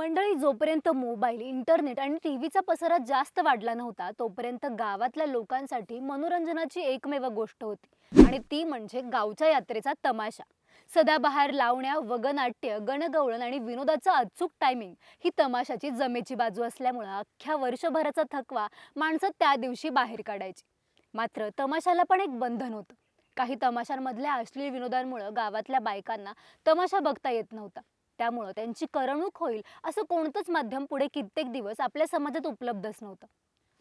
मंडळी जोपर्यंत mobile internet आणि टी व्हीचा पसारा जास्त वाढला नव्हता तोपर्यंत गावातल्या लोकांसाठी मनोरंजनाची एकमेव गोष्ट होती. आणि ती म्हणजे गावच्या यात्रेचा तमाशा. सदाबहार लावण्या वगनाट्य गणगवळण आणि विनोदाचं अचूक टायमिंग ही तमाशाची जमेची बाजू असल्यामुळं अख्ख्या वर्षभराचा थकवा माणसं त्या दिवशी बाहेर काढायची. मात्र तमाशाला पण एक बंधन होतं. काही तमाशांमधल्या अश्लील विनोदांमुळं गावातल्या बायकांना तमाशा बघता येत नव्हता. त्यामुळं त्यांची करमणूक होईल असं कोणतंच माध्यम पुढे कित्येक दिवस आपल्या समाजात उपलब्धच नव्हतं.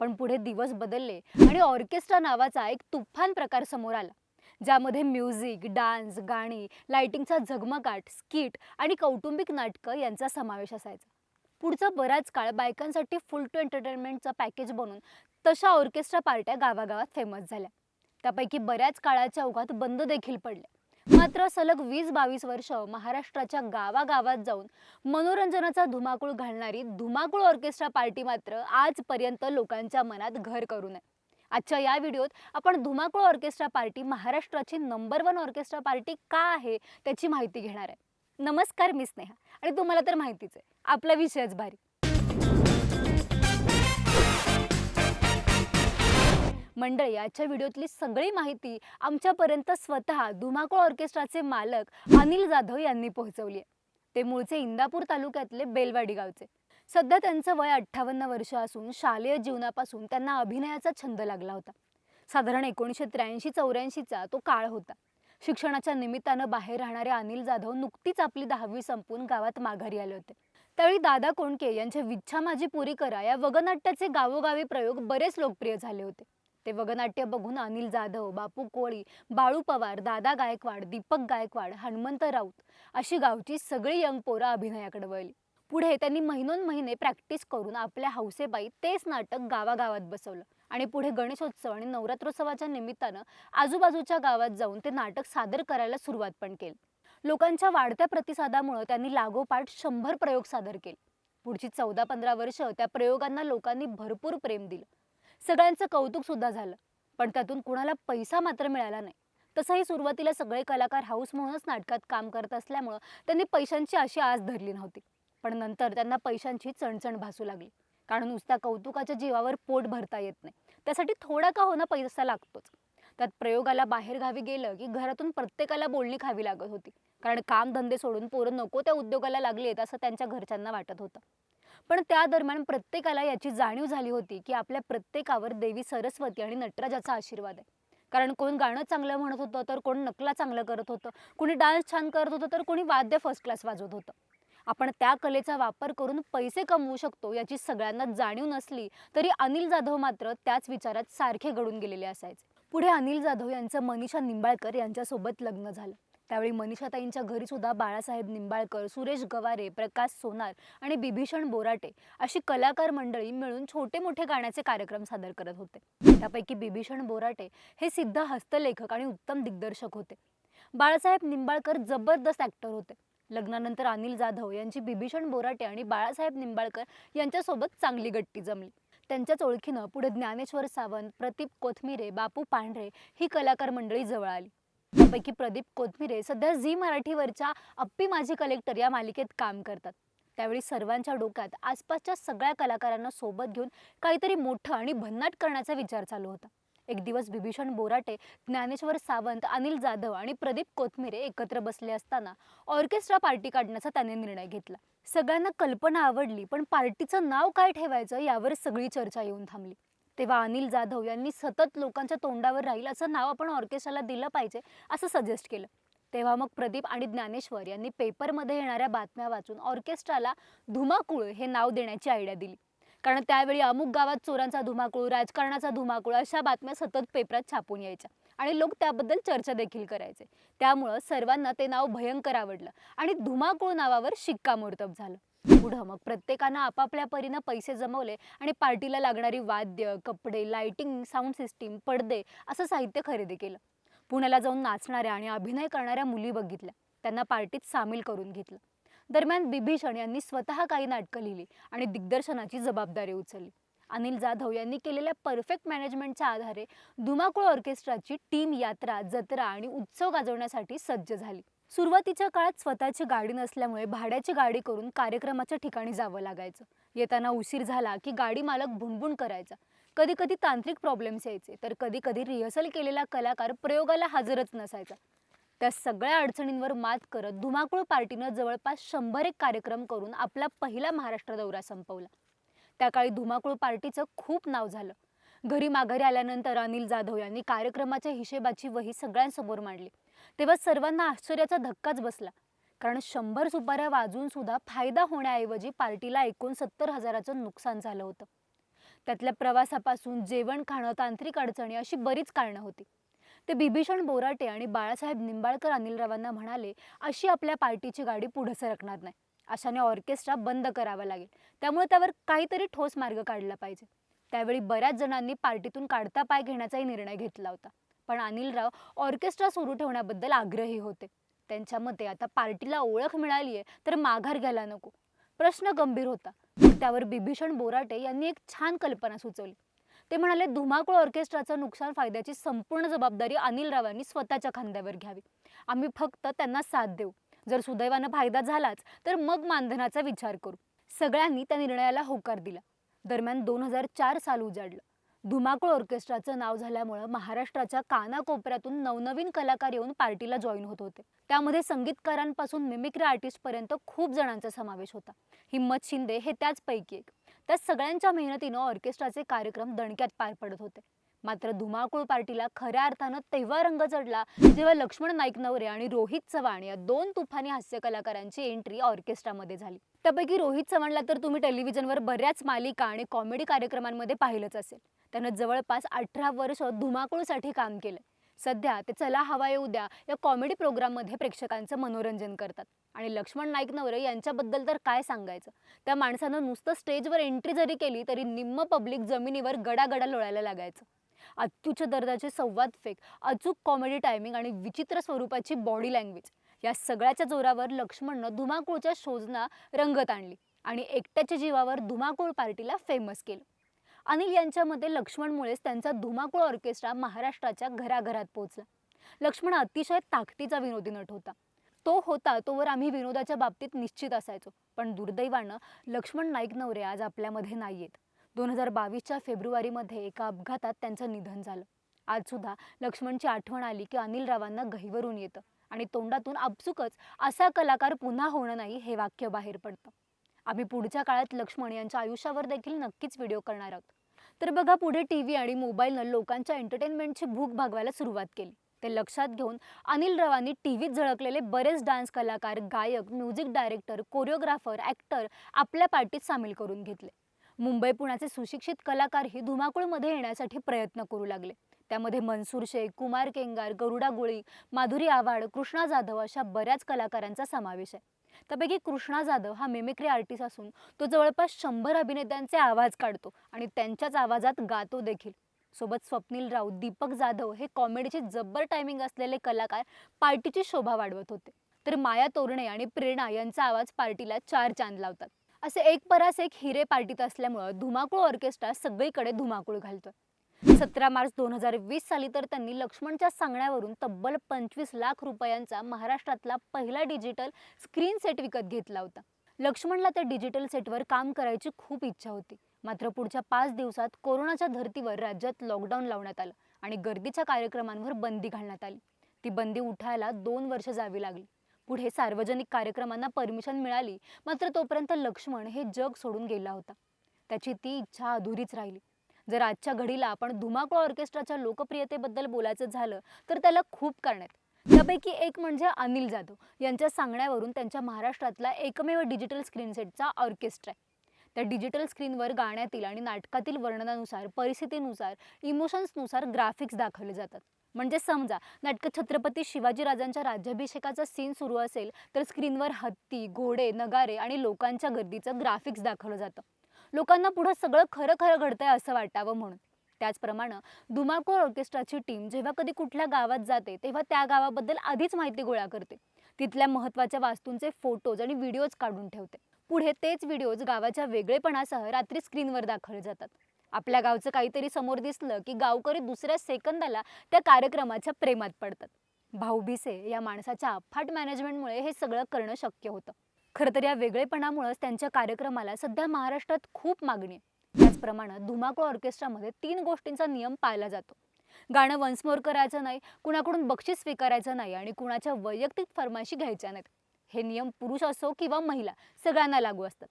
पण पुढे दिवस बदलले आणि ऑर्केस्ट्रा नावाचा एक तुफान प्रकार समोर आला ज्यामध्ये म्युझिक डान्स गाणी लाइटिंगचा झगमगाट स्किट आणि कौटुंबिक नाटकं यांचा समावेश असायचा. पुढचा बराच काळ बायकांसाठी फुल टू एंटरटेनमेंटचा पॅकेज बनून तशा ऑर्केस्ट्रा पार्ट्या गावागावात फेमस झाल्या. त्यापैकी बऱ्याच काळाच्या ओघात बंद देखील पडल्या. मात्र सलग वीस बावीस वर्ष महाराष्ट्राच्या गावागावात जाऊन मनोरंजनाचा धुमाकूळ घालणारी धुमाकूळ ऑर्केस्ट्रा पार्टी मात्र आजपर्यंत लोकांच्या मनात घर करू नये आजच्या या व्हिडिओत आपण धुमाकूळ ऑर्केस्ट्रा पार्टी महाराष्ट्राची नंबर वन ऑर्केस्ट्रा पार्टी का आहे त्याची माहिती घेणार आहे. नमस्कार मी स्नेहा. आणि तुम्हाला तर माहितीच आहे आपला विषयच भारी. मंडळी आजच्या व्हिडिओतली सगळी माहिती आमच्यापर्यंत स्वतः धुमाकूळ ऑर्केस्ट्राचे मालक अनिल जाधव यांनी पोहोचवली आहे. ते मूळचे इंदापूर तालुक्यातले बेलवाडी गावचे. सध्या त्यांचं वय अठ्ठावन्न वर्ष असून शालेय जीवनापासून त्यांना अभिनयाचा छंद लागला होता. साधारण एकोणीसशे त्र्याऐंशी चौऱ्याऐंशीचा तो काळ होता. शिक्षणाच्या निमित्तानं बाहेर राहणारे अनिल जाधव नुकतीच आपली दहावी संपून गावात माघारी आले होते. त्यावेळी दादा कोंडके यांच्या विच्छा माझी पुरी करा या वगनाट्याचे गावोगावी प्रयोग बरेच लोकप्रिय झाले होते. ते वगनाट्य बघून अनिल जाधव बापू कोळी बाळू पवार दादा गायकवाड दीपक गायकवाड हनुमंत राऊत अशी गावची सगळी यंग पोरं अभिनयाकडे वळली. पुढे त्यांनी महिनोन महिने प्रॅक्टिस करून आपल्या हौसेबाई तेच नाटक गावागावात बसवलं आणि पुढे गणेशोत्सव आणि नवरात्रोत्सवाच्या निमित्तानं आजूबाजूच्या गावात जाऊन ते नाटक सादर करायला सुरुवात पण केली. लोकांच्या वाढत्या प्रतिसादामुळे त्यांनी लागोपाठ शंभर प्रयोग सादर केले. पुढची चौदा पंधरा वर्ष त्या प्रयोगांना लोकांनी भरपूर प्रेम दिलं. सगळ्यांचं कौतुक सुद्धा झालं. पण त्यातून कुणाला पैसा मात्र मिळाला नाही. तसंही सुरुवातीला सगळे कलाकार हाऊस म्हणूनच नाटकात काम करत असल्यामुळं त्यांनी पैशांची अशी आस धरली नव्हती. पण नंतर त्यांना पैशांची चणचण भासू लागली. कारण नुसत्या कौतुकाच्या जीवावर पोट भरता येत नाही. त्यासाठी थोडा का होणं पैसा लागतोच. त्यात प्रयोगाला बाहेर गावी गेलं की घरातून प्रत्येकाला बोलणी खावी लागत होती. कारण काम धंदे सोडून पोरं नको त्या उद्योगाला लागलेत असं त्यांच्या घरच्यांना वाटत होतं. पण त्या दरम्यान प्रत्येकाला याची जाणीव झाली होती की आपल्या प्रत्येकावर देवी सरस्वती आणि नटराजाचा आशीर्वाद आहे. कारण कोण गाणं चांगलं म्हणत होतं तर कोण नकला चांगलं करत होतं. कोणी डान्स छान करत होतं तर कोणी वाद्य फर्स्ट क्लास वाजवत होतं. आपण त्या कलेचा वापर करून पैसे कमवू शकतो याची सगळ्यांना जाणीव नसली तरी अनिल जाधव मात्र त्याच विचारात सारखे घडून गेलेले असायचे. पुढे अनिल जाधव यांचं मनीषा निंबाळकर यांच्यासोबत लग्न झालं. त्यावेळी मनीषाताईंच्या घरी सुद्धा बाळासाहेब निंबाळकर सुरेश गवारे प्रकाश सोनार आणि बिभीषण बोराटे अशी कलाकार मंडळी मिळून छोटे मोठे गाण्याचे कार्यक्रम सादर करत होते. त्यापैकी बिभीषण बोराटे हे सिद्ध हस्तलेखक आणि उत्तम दिग्दर्शक होते. बाळासाहेब निंबाळकर जबरदस्त ॲक्टर होते. लग्नानंतर अनिल जाधव यांची बिभीषण बोराटे आणि बाळासाहेब निंबाळकर यांच्यासोबत चांगली गट्टी जमली. त्यांच्याच ओळखीनं पुढे ज्ञानेश्वर सावंत प्रदीप कोथमिरे बापू पांढरे ही कलाकार मंडळी जवळ आली. त्यापैकी प्रदीप कोथमिरे सध्या झी मराठीवरच्या अप्पी माझी कलेक्टर या मालिकेत काम करतात. त्यावेळी सर्वांच्या डोक्यात आसपासच्या सगळ्या कलाकारांना सोबत घेऊन काहीतरी मोठं आणि भन्नाट करण्याचा विचार चालू होता. एक दिवस बिभीषण बोराटे ज्ञानेश्वर सावंत अनिल जाधव आणि प्रदीप कोथमिरे एकत्र बसले असताना ऑर्केस्ट्रा पार्टी काढण्याचा त्याने निर्णय घेतला. सगळ्यांना कल्पना आवडली पण पार्टीचं नाव काय ठेवायचं यावर सगळी चर्चा येऊन थांबली. तेव्हा अनिल जाधव यांनी सतत लोकांच्या तोंडावर राहील असं नाव आपण ऑर्केस्ट्राला दिलं पाहिजे असं सजेस्ट केलं. तेव्हा मग प्रदीप आणि ज्ञानेश्वर यांनी पेपरमध्ये येणाऱ्या बातम्या वाचून ऑर्केस्ट्राला धुमाकूळ हे नाव देण्याची आयडिया दिली. कारण त्यावेळी अमुक गावात चोरांचा धुमाकूळ राजकारणाचा धुमाकूळ अशा बातम्या सतत पेपरात छापून यायच्या आणि लोक त्याबद्दल चर्चा देखील करायचे. त्यामुळं सर्वांना ते नाव भयंकर आवडलं आणि धुमाकूळ नावावर शिक्कामोर्तब झालं. पुढं. मग प्रत्येकानं आपापल्या परीनं पैसे जमवले आणि पार्टीला लागणारी वाद्य कपडे लाइटिंग साऊंड सिस्टीम पडदे असं साहित्य खरेदी केलं. पुण्याला जाऊन नाचणाऱ्या आणि अभिनय करणाऱ्या मुली बघितल्या. त्यांना पार्टीत सामील करून घेतलं. दरम्यान बिभीषण यांनी स्वतः काही नाटकं लिहिली आणि दिग्दर्शनाची जबाबदारी उचलली. अनिल जाधव यांनी केलेल्या परफेक्ट मॅनेजमेंटच्या आधारे धुमाकूळ ऑर्केस्ट्राची टीम यात्रा जत्रा आणि उत्सव गाजवण्यासाठी सज्ज झाली. सुरुवातीच्या काळात स्वतःची गाडी नसल्यामुळे भाड्याची गाडी करून कार्यक्रमाच्या ठिकाणी जावं लागायचं. येताना उशीर झाला की गाडी मालक भुणभुण करायचा. कधी कधी तांत्रिक प्रॉब्लेम्स यायचे तर कधी कधी रिहर्सल केलेला कलाकार प्रयोगाला हजरच नसायचा. त्या सगळ्या अडचणींवर मात करत धुमाकूळ पार्टीनं जवळपास शंभर एक कार्यक्रम करून आपला पहिला महाराष्ट्र दौरा संपवला. त्या काळी धुमाकूळ पार्टीचं खूप नाव झालं. घरी माघारी आल्यानंतर अनिल जाधव यांनी कार्यक्रमाच्या हिशेबाची वही सगळ्यांसमोर मांडली. तेव्हा सर्वांना आश्चर्याचा धक्काच बसला. कारण शंभर सुपाऱ्या वाजून सुद्धा फायदा होण्याऐवजी पार्टीला एकोणसत्तर हजाराचं नुकसान झालं होतं. त्यातल्या प्रवासापासून जेवण खाणं तांत्रिक अडचणी अशी बरीच कारणं होती. ते बिभीषण बोराटे आणि बाळासाहेब निंबाळकर अनिलरावांना म्हणाले अशी आपल्या पार्टीची गाडी पुढे सरकणार नाही. अशाने ऑर्केस्ट्रा बंद करावा लागेल. त्यामुळे त्यावर काहीतरी ठोस मार्ग काढला पाहिजे. त्यावेळी बऱ्याच जणांनी पार्टीतून काढता पाय घेण्याचाही निर्णय घेतला होता. पण अनिलराव ऑर्केस्ट्रा सुरू ठेवण्याबद्दल आग्रही होते. त्यांच्या मते आता पार्टीला ओळख मिळाली आहे तर माघार घ्यायला नको. प्रश्न गंभीर होता. त्यावर बिभीषण बोराटे यांनी एक छान कल्पना सुचवली. ते म्हणाले धुमाकूळ ऑर्केस्ट्राचं नुकसान फायद्याची संपूर्ण जबाबदारी अनिल रावांनी स्वतःच्या खांद्यावर घ्यावी. आम्ही फक्त त्यांना साथ देऊ. जर सुदैवानं फायदा झालाच तर मग मानधनाचा विचार करू. सगळ्यांनी त्या निर्णयाला होकार दिला. दरम्यान दोन हजार चार साल उजाडलं. धुमाकूळ ऑर्केस्ट्राचं नाव झाल्यामुळं महाराष्ट्राच्या कानाकोपऱ्यातून नवनवीन कलाकार येऊन पार्टीला जॉईन होत होते. त्यामध्ये संगीतकारांपासून मिमिक्री आर्टिस्टपर्यंत खूप जणांचा समावेश होता. हिम्मत शिंदे हे त्याचपैकी एक. त्या सगळ्यांच्या मेहनतीनं ऑर्केस्ट्राचे कार्यक्रम दणक्यात पार पडत होते. मात्र धुमाकूळ पार्टीला खऱ्या अर्थानं तेव्हा रंग चढला जेव्हा लक्ष्मण नाईक नवरे आणि रोहित चव्हाण या दोन तुफानी हास्य कलाकारांची एंट्री ऑर्केस्ट्रामध्ये झाली. त्यापैकी रोहित चव्हाणला तर तुम्ही टेलिव्हिजनवर बऱ्याच मालिका आणि कॉमेडी कार्यक्रमांमध्ये पाहिलंच असेल. त्यानं जवळपास अठरा वर्ष धुमाकूळसाठी काम केलं. सध्या ते चला हवा येऊ द्या या कॉमेडी प्रोग्राममध्ये प्रेक्षकांचं मनोरंजन करतात. आणि लक्ष्मण नाईक नवरे यांच्याबद्दल तर काय सांगायचं? त्या माणसानं नुसतं स्टेजवर एंट्री जरी केली तरी निम्म पब्लिक जमिनीवर गडागडा लोळायला लागायचं. अत्युच्च दर्जाचे संवाद फेक अचूक कॉमेडी टायमिंग आणि विचित्र स्वरूपाची बॉडी लँग्वेज या सगळ्याच्या जोरावर लक्ष्मणनं धुमाकूळच्या शोजना रंगत आणली आणि एकट्याच्या जीवावर धुमाकूळ पार्टीला फेमस केलं. अनिल यांच्यामध्ये लक्ष्मणमुळेच त्यांचा धुमाकूळ ऑर्केस्ट्रा महाराष्ट्राच्या घराघरात पोहोचला. लक्ष्मण अतिशय ताकदीचा विनोदी नट होता. तो होता तोवर आम्ही विनोदाच्या बाबतीत निश्चित असायचो. पण दुर्दैवानं लक्ष्मण नाईक नवरे आज आपल्यामध्ये नाही आहेत दोन हजार बावीसच्या फेब्रुवारीमध्ये एका अपघातात त्यांचं निधन झालं. आजसुद्धा लक्ष्मणची आठवण आली की अनिल रावांना गहिवरून येतं आणि तोंडातून आपसुकच असा कलाकार पुन्हा होणं नाही हे वाक्य बाहेर पडतं. आम्ही पुढच्या काळात लक्ष्मण यांच्या आयुष्यावर देखील नक्कीच व्हिडिओ करणार आहोत. तर बघा पुढे टी व्ही आणि मोबाईलनं लोकांच्या एंटरटेनमेंटची भूक भागवायला सुरुवात केली. ते लक्षात घेऊन अनिल रावांनी टी व्हीत झळकलेले बरेच डान्स कलाकार गायक म्युझिक डायरेक्टर कोरिओग्राफर ॲक्टर आपल्या पार्टीत सामील करून घेतले. मुंबई पुण्याचे सुशिक्षित कलाकारही धुमाकूळमध्ये येण्यासाठी प्रयत्न करू लागले. त्यामध्ये मनसूर शेख कुमार केंगार गरुडा गोळी माधुरी आव्हाड कृष्णा जाधव अशा बऱ्याच कलाकारांचा समावेश आहे. त्यापैकी कृष्णा जाधव हा मेमिक्री आर्टिस्ट असून तो जवळपास शंभर अभिनेत्यांचे आवाज काढतो आणि त्यांच्याच आवाजात गातो देखील. सोबत स्वप्नील राऊत दीपक जाधव हे कॉमेडीचे जब्बर टायमिंग असलेले कलाकार पार्टीची शोभा वाढवत होते. तर माया तोरणे आणि प्रेरणा यांचा आवाज पार्टीला चार चांद लावतात. असे एक परास एक हिरे पार्टीत असल्यामुळं धुमाकूळ ऑर्केस्ट्रा सगळीकडे धुमाकूळ घालतोय सतरा मार्च दोन हजार वीस साली तर त्यांनी लक्ष्मणच्या सांगण्यावरून तब्बल पंचवीस लाख रुपयांचा महाराष्ट्रातला पहिला डिजिटल स्क्रीन सेट विकत घेतला होता. लक्ष्मणला त्या डिजिटल सेटवर काम करायची खूप इच्छा होती. मात्र पुढच्या पाच दिवसात कोरोनाच्या धर्तीवर राज्यात लॉकडाऊन लावण्यात आलं आणि गर्दीच्या कार्यक्रमांवर बंदी घालण्यात आली. ती बंदी उठायला दोन वर्ष जावी लागली. पुढे सार्वजनिक कार्यक्रमांना परमिशन मिळाली मात्र तोपर्यंत लक्ष्मण हे जग सोडून गेला होता. त्याची ती इच्छा अधुरीच राहिली. जर आजच्या घडीला आपण धुमाकूळ ऑर्केस्ट्राच्या लोकप्रियतेबद्दल बोलायचं झालं तर त्याला खूप कारण आहेत. त्यापैकी एक म्हणजे अनिल जाधव. यांच्या सांगण्यावरून त्यांच्या महाराष्ट्रातला एकमेव डिजिटल स्क्रीन सेटचा ऑर्केस्ट्रा आहे. त्या डिजिटल स्क्रीनवर गाण्यातील आणि नाटकातील वर्णनानुसार परिस्थितीनुसार इमोशन्सनुसार ग्राफिक्स दाखवले जातात. म्हणजे समजा नाटक छत्रपती शिवाजीराजांच्या राज्याभिषेकाचा सीन सुरू असेल तर स्क्रीनवर हत्ती घोडे नगारे आणि लोकांच्या गर्दीचं ग्राफिक्स दाखवलं जातं. लोकांना पुढं सगळं खरं खरं घडतंय असं वाटावं म्हणून. त्याचप्रमाणे धुमाकूळ ऑर्केस्ट्राची टीम जेव्हा कधी कुठल्या गावात जाते तेव्हा त्या गावाबद्दल आधीच माहिती गोळा करते. तिथल्या महत्त्वाच्या वास्तूंचे फोटोज आणि व्हिडिओज काढून ठेवते. पुढे तेच व्हिडिओज गावाच्या वेगळेपणासह रात्री स्क्रीनवर दाखवले जातात. आपल्या गावचं काहीतरी समोर दिसलं की गावकरी दुसऱ्या सेकंदाला त्या कार्यक्रमाच्या प्रेमात पडतात. भाऊ भिसे या माणसाच्या अफाट मॅनेजमेंटमुळे हे सगळं करणं शक्य होतं. खरं तर या वेगळेपणामुळेच त्यांच्या कार्यक्रमाला सध्या महाराष्ट्रात खूप मागणी आहे. त्याचप्रमाणे धुमाकूळ ऑर्केस्ट्रामध्ये तीन गोष्टींचा नियम पाळला जातो. गाणं वन्समोर करायचं नाही कुणाकडून बक्षीस स्वीकारायचं नाही आणि कुणाच्या वैयक्तिक फरमाशी घ्यायच्या नाहीत. हे नियम पुरुष असो किंवा महिला सगळ्यांना लागू असतात.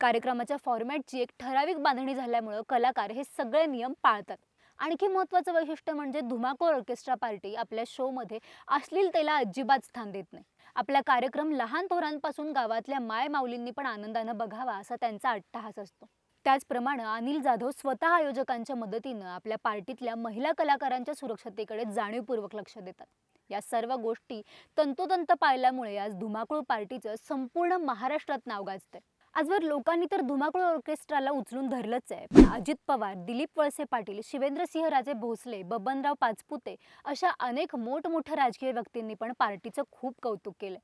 कार्यक्रमाच्या फॉर्मॅटची एक ठराविक बांधणी झाल्यामुळं कलाकार हे सगळे नियम पाळतात. आणखी महत्त्वाचं वैशिष्ट्य म्हणजे धुमाकूळ ऑर्केस्ट्रा पार्टी आपल्या शोमध्ये अश्लीलतेला अजिबात स्थान देत नाही. आपला कार्यक्रम लहान थोरांपासून गावातल्या माय माऊलींनी पण आनंदानं बघावा असा त्यांचा अट्टहास असतो. त्याचप्रमाणे अनिल जाधव स्वतः आयोजकांच्या मदतीनं आपल्या पार्टीतल्या महिला कलाकारांच्या सुरक्षतेकडे जाणीवपूर्वक लक्ष देतात. या सर्व गोष्टी तंतोतंत पाळल्यामुळे आज धुमाकूळ पार्टीचं संपूर्ण महाराष्ट्रात नाव गाजतंय. आजवर लोकांनी तर धुमाकूळ ऑर्केस्ट्राला उचलून धरलंच आहे. अजित पवार दिलीप वळसे पाटील शिवेंद्रसिंह राजे भोसले बबनराव पाचपुते अशा अनेक मोठमोठ्या राजकीय व्यक्तींनी पण पार्टीचं खूप कौतुक केलं.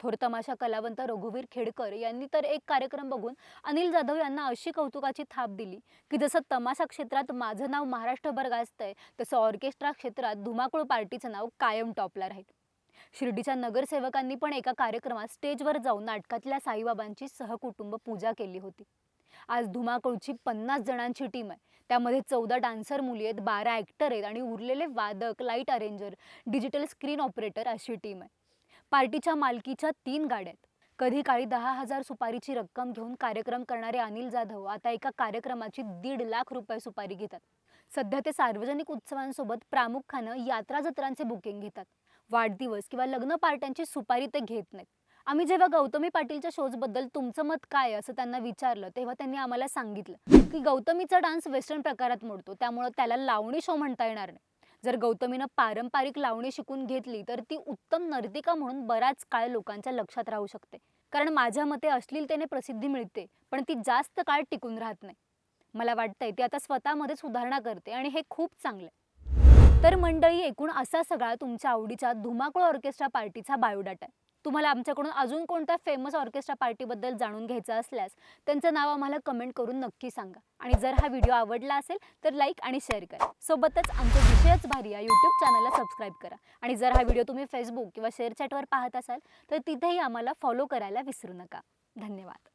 थोर तमाशा कलावंत रघुवीर खेडकर यांनी तर एक कार्यक्रम बघून अनिल जाधव यांना अशी कौतुकाची थाप दिली की जसं तमाशा क्षेत्रात माझं नाव महाराष्ट्रभर गाजतंय तसं ऑर्केस्ट्रा क्षेत्रात धुमाकूळ पार्टीचं नाव कायम टॉपला राहील. शिर्डीच्या नगरसेवकांनी पण एका कार्यक्रमात स्टेजवर जाऊन नाटकातल्या साईबाबांची सहकुटुंब पूजा केली होती. आज धुमाकूळची पन्नास जणांची टीम आहे. त्यामध्ये चौदा डान्सर मुली आहेत बारा ॲक्टर आहेत आणि उरलेले वादक light arranger digital screen operator अशी टीम आहे. पार्टीच्या मालकीच्या तीन गाड्या आहेत. कधी काळी दहा हजार सुपारीची रक्कम घेऊन कार्यक्रम करणारे अनिल जाधव आता एका कार्यक्रमाची दीड लाख रुपये सुपारी घेतात. सध्या ते सार्वजनिक उत्सवांसोबत प्रामुख्यानं यात्रा जत्रांचे बुकिंग घेतात. वाढदिवस किंवा लग्न पार्ट्यांची सुपारी ते घेत नाहीत. आम्ही जेव्हा गौतमी पाटीलच्या शोजबद्दल तुमचं मत काय असं त्यांना विचारलं तेव्हा त्यांनी आम्हाला सांगितलं की गौतमीचा डान्स वेस्टर्न प्रकारात मोडतो त्यामुळं त्याला लावणी शो म्हणता येणार नाही. जर गौतमीनं पारंपरिक लावणी शिकून घेतली तर ती उत्तम नर्तिका म्हणून बराच काळ लोकांच्या लक्षात राहू शकते. कारण माझ्या मते अश्लीलतेने प्रसिद्धी मिळते पण ती जास्त काळ टिकून राहत नाही. मला वाटतंय ती आता स्वतःमध्ये सुधारणा करते आणि हे खूप चांगलं आहे तर मंडळी एकूण असा सगळा तुमच्या आवडीचा धुमाकूळ ऑर्केस्ट्रा पार्टीचा बायोडाटा आहे. तुम्हाला आमच्याकडून अजून कोणत्या फेमस ऑर्केस्ट्रा पार्टीबद्दल जाणून घ्यायचं असल्यास त्यांचं नाव आम्हाला कमेंट करून नक्की सांगा. आणि जर हा व्हिडिओ आवडला असेल तर लाईक आणि शेअर करा. सोबतच आमचं विषयच भारी या यूट्यूब चॅनलला सबस्क्राईब करा. आणि जर हा व्हिडिओ तुम्ही फेसबुक किंवा शेअर चॅटवर पाहत असाल तर तिथेही आम्हाला फॉलो करायला विसरू नका. धन्यवाद.